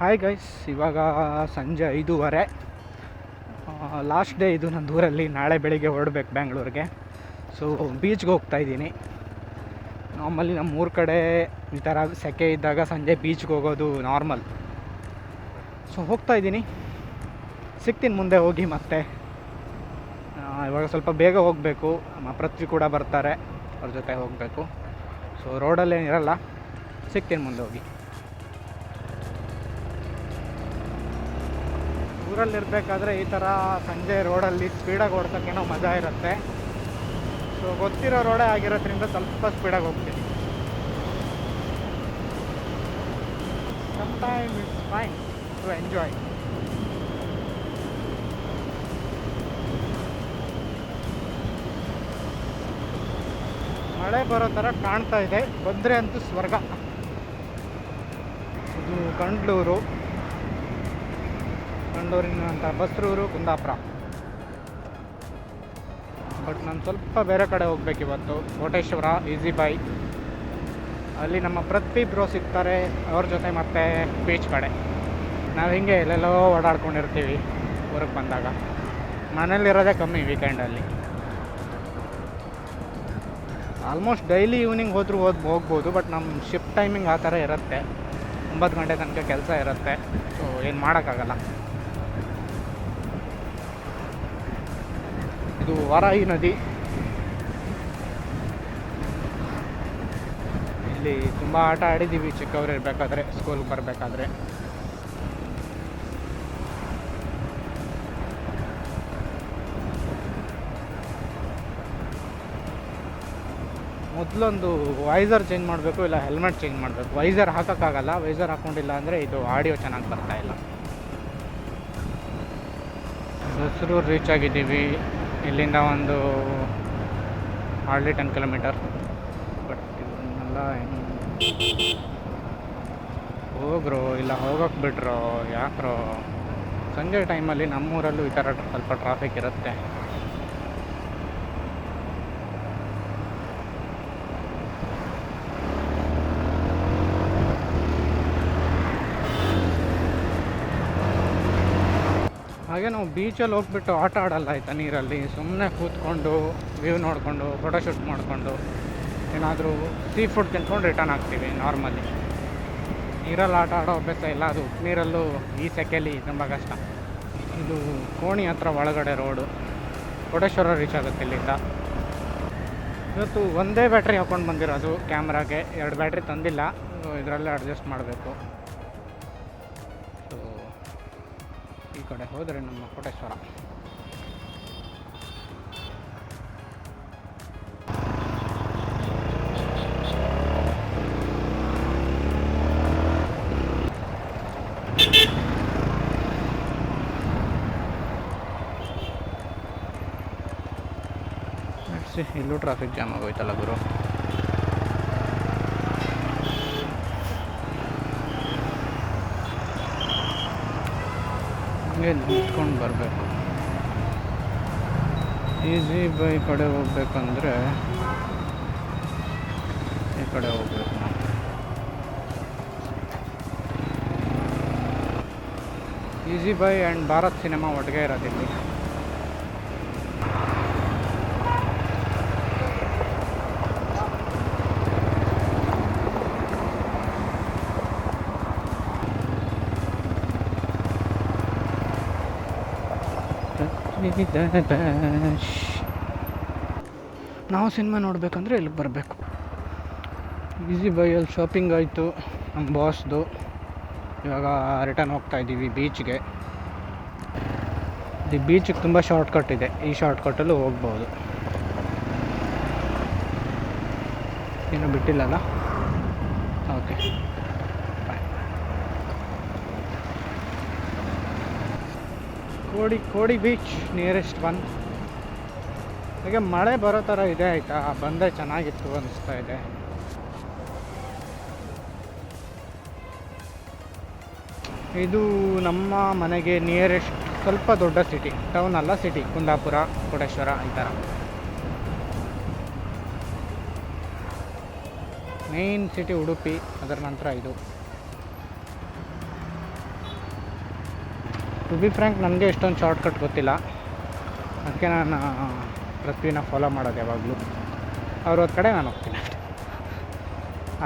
Hi guys ಇವಾಗ ಸಂಜೆ ಐದೂವರೆ. ಲಾಸ್ಟ್ ಡೇ ಇದು ನನ್ನ ಊರಲ್ಲಿ. ನಾಳೆ ಬೆಳಿಗ್ಗೆ ಹೊರಡ್ಬೇಕು ಬ್ಯಾಂಗ್ಳೂರಿಗೆ ಸೊ ಬೀಚ್ಗೆ ಹೋಗ್ತಾ ಇದ್ದೀನಿ. ನಾರ್ಮಲಿ ನಮ್ಮ ಊರ ಕಡೆ ಈ ಥರ ಸೆಕೆ ಇದ್ದಾಗ ಸಂಜೆ ಬೀಚ್ಗೆ ಹೋಗೋದು ನಾರ್ಮಲ್ ಸೊ ಹೋಗ್ತಾ ಇದ್ದೀನಿ. ಸಿಗ್ತೀನಿ ಮುಂದೆ ಹೋಗಿ ಮತ್ತೆ. ಇವಾಗ ಸ್ವಲ್ಪ ಬೇಗ ಹೋಗಬೇಕು. ನಮ್ಮ ಪೃಥ್ವಿ ಕೂಡ ಬರ್ತಾರೆ. ಅವ್ರ ಜೊತೆ ಹೋಗಬೇಕು. ಸೊ ರೋಡಲ್ಲೇನಿರಲ್ಲ ಸಿಗ್ತೀನಿ ಮುಂದೆ ಹೋಗಿ. ಊರಲ್ಲಿರಬೇಕಾದ್ರೆ ಈ ಥರ ಸಂಜೆ ರೋಡಲ್ಲಿ ಸ್ಪೀಡಾಗಿ ಓಡ್ಸೋಕ್ಕೇನೋ ಮಜಾ ಇರುತ್ತೆ. ಸೊ ಗೊತ್ತಿರೋ ರೋಡೇ ಆಗಿರೋದ್ರಿಂದ ಸ್ವಲ್ಪ ಸ್ಪೀಡಾಗಿ ಹೋಗ್ತೀನಿ. Time it's fine to enjoy ಮಳೆ ಬರೋ ಥರ ಕಾಣ್ತಾ ಇದೆ. ಬಂದರೆ ಅಂತೂ ಸ್ವರ್ಗ. ಇದು ಕಂಡ್ಲೂರು ಕಂಡೂರಿನಂಥ ಬಸ್ರೂರು, ಕುಂದಾಪುರ. ಬಟ್ ನಾನು ಸ್ವಲ್ಪ ಬೇರೆ ಕಡೆ ಹೋಗ್ಬೇಕು ಇವತ್ತು. ಕೋಟೇಶ್ವರ ಈಸಿ ಬೈ ಅಲ್ಲಿ ನಮ್ಮ ಪ್ರತಿ ಬ್ರೋ ಸಿಗ್ತಾರೆ, ಅವ್ರ ಜೊತೆ ಮತ್ತೆ ಬೀಚ್ ಕಡೆ. ನಾವು ಹಿಂಗೆ ಎಲ್ಲೆಲ್ಲೋ ಓಡಾಡ್ಕೊಂಡಿರ್ತೀವಿ ಊರಿಗೆ ಬಂದಾಗ. ಮನೇಲಿರೋದೇ ಕಮ್ಮಿ ವೀಕೆಂಡಲ್ಲಿ ಆಲ್ಮೋಸ್ಟ್ ಡೈಲಿ ಈವ್ನಿಂಗ್ ಹೋದರೂ ಹೋದ್ ಹೋಗ್ಬೋದು ಬಟ್ ನಮ್ಮ ಶಿಫ್ಟ್ ಟೈಮಿಂಗ್ ಆ ಥರ ಇರುತ್ತೆ. ಒಂಬತ್ತು ಗಂಟೆ ತನಕ ಕೆಲಸ ಇರುತ್ತೆ. ಸೊ ಏನು ಮಾಡೋಕ್ಕಾಗಲ್ಲ. ಇದು ವಾರಾಹಿ ನದಿ. ಇಲ್ಲಿ ತುಂಬ ಆಟ ಆಡಿದ್ದೀವಿ ಚಿಕ್ಕವ್ರು ಇರಬೇಕಾದ್ರೆ ಸ್ಕೂಲ್ಗೆ ಬರಬೇಕಾದ್ರೆ. ಮೊದಲೊಂದು ವೈಸರ್ ಚೇಂಜ್ ಮಾಡಬೇಕು ಇಲ್ಲ ಹೆಲ್ಮೆಟ್ ಚೇಂಜ್ ಮಾಡಬೇಕು. ವೈಸರ್ ಹಾಕೋಕ್ಕಾಗಲ್ಲ ವೈಸರ್ ಹಾಕ್ಕೊಂಡಿಲ್ಲ ಅಂದರೆ ಇದು ಆಡಿಯೋ ಚೆನ್ನಾಗಿ ಬರ್ತಾ ಇಲ್ಲ. ಹೆಸರು ರೀಚ್ ಆಗಿದ್ದೀವಿ. ಇಲ್ಲಿಂದ ಒಂದು ಹಾರ್ಡ್ಲಿ ಟೆನ್ ಕಿಲೋಮೀಟರ್ ಬಟ್ ಇದನ್ನೆಲ್ಲ ಹೋಗ್ರು ಇಲ್ಲ, ಹೋಗೋಕೆ ಬಿಟ್ರು, ಯಾಕ್ರೋ? ಸಂಜೆ ಟೈಮಲ್ಲಿ ನಮ್ಮೂರಲ್ಲೂ ಈ ಥರ ಸ್ವಲ್ಪ ಟ್ರಾಫಿಕ್ ಇರುತ್ತೆ. ನಾವು ಬೀಚಲ್ಲಿ ಹೋಗ್ಬಿಟ್ಟು ಆಟ ಆಡಲ್ಲ ಆಯ್ತಾ ನೀರಲ್ಲಿ? ಸುಮ್ಮನೆ ಕೂತ್ಕೊಂಡು ವ್ಯೂ ನೋಡಿಕೊಂಡು ಫೋಟೋಶೂಟ್ ಮಾಡಿಕೊಂಡು, ಏನಾದರೂ ಸೀ ಫುಡ್ ತಿನ್ಕೊಂಡು ರಿಟರ್ನ್ ಆಗ್ತೀವಿ ನಾರ್ಮಲಿ ನೀರಲ್ಲಿ ಆಟ ಆಡೋ ಅಭ್ಯಾಸ ಇಲ್ಲ, ಅದು ಉಪ್ಪು ನೀರಲ್ಲೂ ಈ ಸೆಕೆಯಲ್ಲಿ ತುಂಬ ಕಷ್ಟ. ಇದು ಕೋಣಿ ಹತ್ರ ಒಳಗಡೆ ರೋಡು ಕೋಟೇಶ್ವರ ರೀಚ್ ಆಗುತ್ತೆ ಇಲ್ಲಿಂದ. ಇವತ್ತು ಒಂದೇ ಬ್ಯಾಟ್ರಿ ಹಾಕ್ಕೊಂಡು ಬಂದಿರೋದು ಕ್ಯಾಮ್ರಾಗೆ ಎರಡು ಬ್ಯಾಟ್ರಿ ತಂದಿಲ್ಲ, ಇದರಲ್ಲೇ ಅಡ್ಜಸ್ಟ್ ಮಾಡಬೇಕು. ಈ ಕಡೆ ಹೋದರೆ ನಮ್ಮ ಕೋಟೇಶ್ವರ. ಇಲ್ಲೂ ಟ್ರಾಫಿಕ್ ಜಾಮ್ ಆಗೋಯ್ತಲ್ಲ ಗುರು. ಹಂಗೆ ನಿಂತ್ಕೊಂಡು ಬರಬೇಕು. ಈಸಿ ಬೈ ಕಡೆ ಹೋಗ್ಬೇಕಂದ್ರೆ ಈ ಕಡೆ ಹೋಗ್ಬೇಕು ನಾವು. Easy buy and Bharat cinema ಒಟ್ಟಿಗೆ ಇರೋದಿಲ್ಲಿ. ನಾವು ಸಿನಿಮಾ ನೋಡಬೇಕಂದ್ರೆ ಇಲ್ಲಿಗೆ ಬರಬೇಕು? ಈಸಿ ಬೈಯಲ್ಲಿ ಶಾಪಿಂಗ್ ಆಯಿತು ನಮ್ಮ ಬಾಸ್ದು ಇವಾಗ ರಿಟರ್ನ್ ಹೋಗ್ತಾ ಇದ್ದೀವಿ ಬೀಚ್ಗೆ ಈ ಬೀಚಿಗೆ ತುಂಬ ಶಾರ್ಟ್ಕಟ್ ಇದೆ. ಈ ಶಾರ್ಟ್ಕಟ್ಟಲ್ಲೂ ಹೋಗ್ಬೋದು. ಏನು ಬಿಟ್ಟಿಲ್ಲಲ್ಲ? Okay Kodi Kodi beach nearest one ಈಗ ಮಳೆ ಬರೋ ಥರ ಇದೆ ಆಯಿತಾ? ಬಂದರೆ ಚೆನ್ನಾಗಿತ್ತು ಅನಿಸ್ತಾ ಇದೆ. ಇದು ನಮ್ಮ ಮನೆಗೆ ನಿಯರೆಸ್ಟ್ ಸ್ವಲ್ಪ ದೊಡ್ಡ ಸಿಟಿ ಟೌನ್ ಅಲ್ಲ ಸಿಟಿ ಕುಂದಾಪುರ ಕೋಟೇಶ್ವರ ಈ ಥರ ಮೇನ್ ಸಿಟಿ ಉಡುಪಿ, ಅದರ ನಂತರ ಇದು. ಟು ಬಿ ಫ್ರ್ಯಾಂಕ್ ನನಗೆ ಇಷ್ಟೊಂದು ಶಾರ್ಟ್ಕಟ್ ಗೊತ್ತಿಲ್ಲ. ಅದಕ್ಕೆ ನಾನು ಪೃಥ್ವಿನ ಫಾಲೋ ಮಾಡೋದು ಯಾವಾಗಲೂ. ಅವ್ರ ಕಡೆ ನಾನು ಹೋಗ್ತೀನಿ. ಅಷ್ಟೇ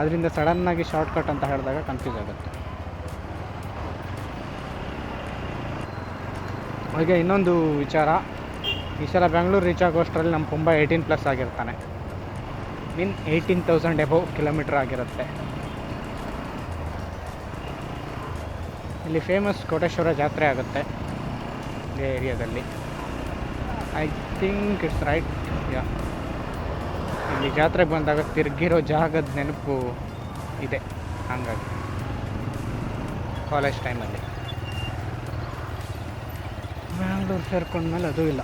ಅದರಿಂದ ಸಡನ್ನಾಗಿ ಶಾರ್ಟ್ಕಟ್ ಅಂತ ಹೇಳಿದಾಗ ಕನ್ಫ್ಯೂಸ್ ಆಗುತ್ತೆ. ಹಾಗೆ ಇನ್ನೊಂದು ವಿಚಾರ. ಈ ಸಲ ಬೆಂಗಳೂರು ರೀಚ್ ಆಗೋಷ್ಟರಲ್ಲಿ ನಮ್ಮ ತುಂಬ ಏಯ್ಟೀನ್ ಪ್ಲಸ್ ಆಗಿರ್ತಾನೆ. Mean eighteen thousand above kilometre ಆಗಿರುತ್ತೆ. ಇಲ್ಲಿ ಫೇಮಸ್ ಕೋಟೇಶ್ವರ ಜಾತ್ರೆ ಆಗುತ್ತೆ ಇದೇ ಏರಿಯಾದಲ್ಲಿ. I think it's right yeah ಇಲ್ಲಿ ಜಾತ್ರೆಗೆ ಬಂದಾಗ ತಿರುಗಿರೋ ಜಾಗದ ನೆನಪು ಇದೆ, ಹಾಗಾಗಿ. ಕಾಲೇಜ್ ಟೈಮಲ್ಲಿ ಬ್ಯಾಂಗ್ಳೂರು ಸೇರ್ಕೊಂಡ್ಮೇಲೆ ಅದು ಇಲ್ಲ.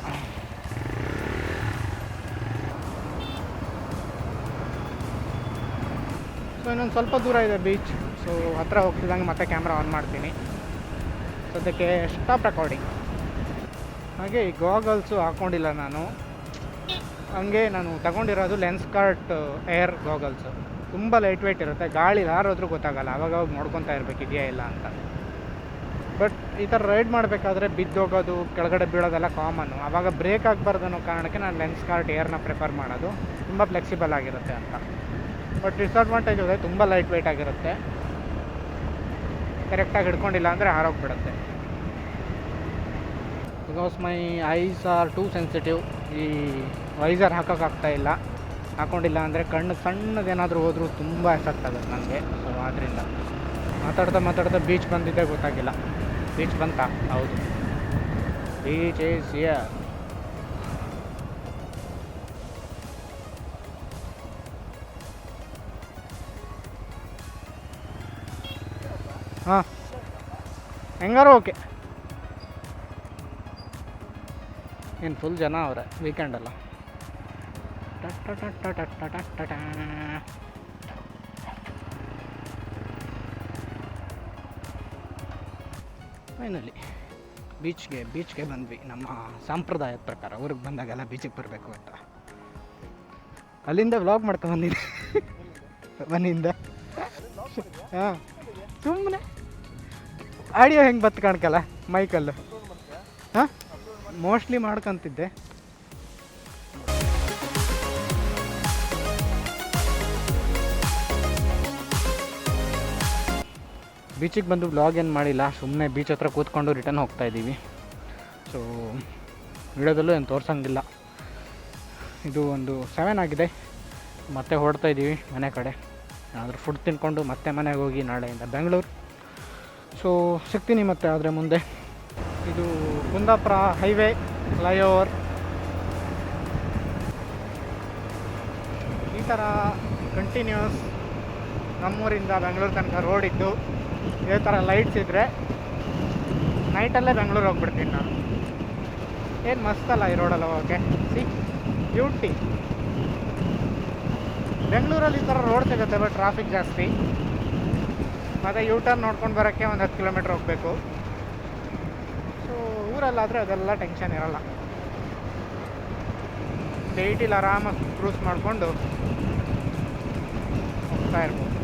ಸೊ ಇನ್ನೊಂದು ಸ್ವಲ್ಪ ದೂರ ಇದೆ ಬೀಚ್ ಸೊ ಹತ್ರ ಹೋಗ್ತಿದ್ದಂಗೆ ಮತ್ತೆ ಕ್ಯಾಮ್ರಾ ಆನ್ ಮಾಡ್ತೀನಿ. ಸದ್ಯಕ್ಕೆ ಸ್ಟಾಪ್ ರೆಕಾರ್ಡಿಂಗ್ ಹಾಗೆ ಈ ಗಾಗಲ್ಸು ಹಾಕ್ಕೊಂಡಿಲ್ಲ ನಾನು. ಹಂಗೆ ನಾನು ತಗೊಂಡಿರೋದು ಲೆನ್ಸ್ ಕಾರ್ಟ್ ಏರ್ ಗಾಗಲ್ಸು ತುಂಬ ಲೈಟ್ ವೆಯ್ಟ್ ಇರುತ್ತೆ. ಗಾಳಿ ಯಾರಾದರೂ ಗೊತ್ತಾಗಲ್ಲ. ಅವಾಗ ಅವಾಗ ನೋಡ್ಕೊತಾ ಇರಬೇಕು ಇದೆಯಾ ಇಲ್ಲ ಅಂತ. ಬಟ್ ಈ ಥರ ರೈಡ್ ಮಾಡಬೇಕಾದ್ರೆ ಬಿದ್ದೋಗೋದು ಕೆಳಗಡೆ ಬೀಳೋದೆಲ್ಲ ಕಾಮನ್ನು ಆವಾಗ ಬ್ರೇಕ್ ಆಗಬಾರ್ದು ಅನ್ನೋ ಕಾರಣಕ್ಕೆ ನಾನು ಲೆನ್ಸ್ ಕಾರ್ಟ್ ಏರ್ನ ಪ್ರಿಫರ್ ಮಾಡೋದು. ತುಂಬ ಫ್ಲೆಕ್ಸಿಬಲ್ ಆಗಿರುತ್ತೆ ಅಂತ. ಬಟ್ ಡಿಸ್ಅಡ್ವಾಂಟೇಜ್ ಇದೆ. ತುಂಬ ಲೈಟ್ ವೆಯ್ಟ್ ಆಗಿರುತ್ತೆ. ಕರೆಕ್ಟಾಗಿ ಹಿಡ್ಕೊಂಡಿಲ್ಲ ಅಂದರೆ ಹಾರೋಗ್ಬಿಡುತ್ತೆ. Because my eyes are too sensitive ಈ ವೈಸರ್ ಹಾಕೋಕ್ಕಾಗ್ತಾ ಇಲ್ಲ. ಹಾಕೊಂಡಿಲ್ಲ ಅಂದರೆ ಕಣ್ಣು ಸಣ್ಣದೇನಾದರೂ ಹೋದರೂ ತುಂಬ ಎಫೆಕ್ಟ್ ಆಗುತ್ತೆ ನನಗೆ ಸೊ ಆದ್ದರಿಂದ ಮಾತಾಡ್ತಾ ಮಾತಾಡ್ತಾ ಬೀಚ್ ಬಂದಿದ್ದೇ ಗೊತ್ತಾಗಿಲ್ಲ. ಬೀಚ್ ಬಂತಾ? ಹೌದು. ಬೀಚ್ ಈಸ್ ಯರ್ ಹಾಂ. ಹೆಂಗಾರು ಓಕೆ. ಏನು ಫುಲ್ ಜನ ಅವರೇ ವೀಕೆಂಡಲ್ಲ ಫೈನಲಿ ಬೀಚ್ಗೆ ಬೀಚ್ಗೆ ಬಂದ್ವಿ. ನಮ್ಮ ಸಂಪ್ರದಾಯದ ಪ್ರಕಾರ, ಊರಿಗೆ ಬಂದಾಗೆಲ್ಲ ಬೀಚಿಗೆ ಬರಬೇಕು ಅಂತ. ಅಲ್ಲಿಂದ ವ್ಲಾಗ್ ಮಾಡ್ತಾ ಬಂದಿದ್ದೆ. ಮನೆಯಿಂದ ಹಾಂ. ಸುಮ್ಮನೆ ಆಡಿಯೋ ಹೆಂಗೆ ಬತ್ತು ಕಾಣ್ಕಲ್ಲ? ಮೈಕಲ್ಲು. ಹಾಂ? ಮೋಸ್ಟ್ಲಿ ಮಾಡ್ಕೊತಿದ್ದೆ. ಬೀಚಿಗೆ ಬಂದು ಬ್ಲಾಗ್ ಏನು ಮಾಡಿಲ್ಲ ಸುಮ್ಮನೆ ಬೀಚ್ ಹತ್ರ ಕೂತ್ಕೊಂಡು ರಿಟರ್ನ್ ಹೋಗ್ತಾ ಇದ್ದೀವಿ. ಸೊ ವಿಡಿಯೋದಲ್ಲೂ ಏನು ತೋರ್ಸಂಗಿಲ್ಲ. ಇದು ಒಂದು ಸೆವೆನ್ ಆಗಿದೆ. ಮತ್ತೆ ಹೊರಡ್ತಾ ಇದ್ದೀವಿ ಮನೆ ಕಡೆ. ಏನಾದರೂ ಫುಡ್ ತಿನ್ಕೊಂಡು ಮತ್ತೆ ಮನೆಗೆ ಹೋಗಿ ನಾಳೆಯಿಂದ ಬೆಂಗಳೂರು ಸೊ ಸಿಗ್ತೀನಿ ಮತ್ತೆ ಆದರೆ ಮುಂದೆ. ಇದು ಕುಂದಾಪುರ ಹೈವೇ ಫ್ಲೈಓವರ್. ಈ ಥರ ಕಂಟಿನ್ಯೂಸ್ ನಮ್ಮೂರಿಂದ ಬೆಂಗಳೂರು ತನಕ ರೋಡ್ ಇದ್ದು, ಇದೇ ಥರ ಲೈಟ್ಸ್ ಇದ್ದರೆ ನೈಟಲ್ಲೇ ಬೆಂಗಳೂರು ಹೋಗ್ಬಿಡ್ತೀನಿ ನಾನು. ಏನು ಮಸ್ತಲ್ಲ ಈ ರೋಡಲ್ಲಿ ಹೋಗೋಕ್ಕೆ? ಸಿ ಬ್ಯೂಟಿ ಬೆಂಗಳೂರಲ್ಲಿ ಈ ಥರ ರೋಡ್ ಸಿಗುತ್ತೆ ಬಟ್ ಟ್ರಾಫಿಕ್ ಜಾಸ್ತಿ. ಮತ್ತು ಯೂ ಟರ್ನ್ ನೋಡ್ಕೊಂಡು ಬರೋಕ್ಕೆ ಒಂದು ಹತ್ತು ಕಿಲೋಮೀಟ್ರ್ ಹೋಗಬೇಕು. ಸೊ ಊರಲ್ಲಾದರೆ ಅದೆಲ್ಲ ಟೆನ್ಷನ್ ಇರಲ್ಲ. ಡೈಟಿಲಿ ಆರಾಮಾಗಿ ಕ್ರೂಸ್ ಮಾಡಿಕೊಂಡು ಹೋಗ್ತಾ ಇರ್ಬೋದು.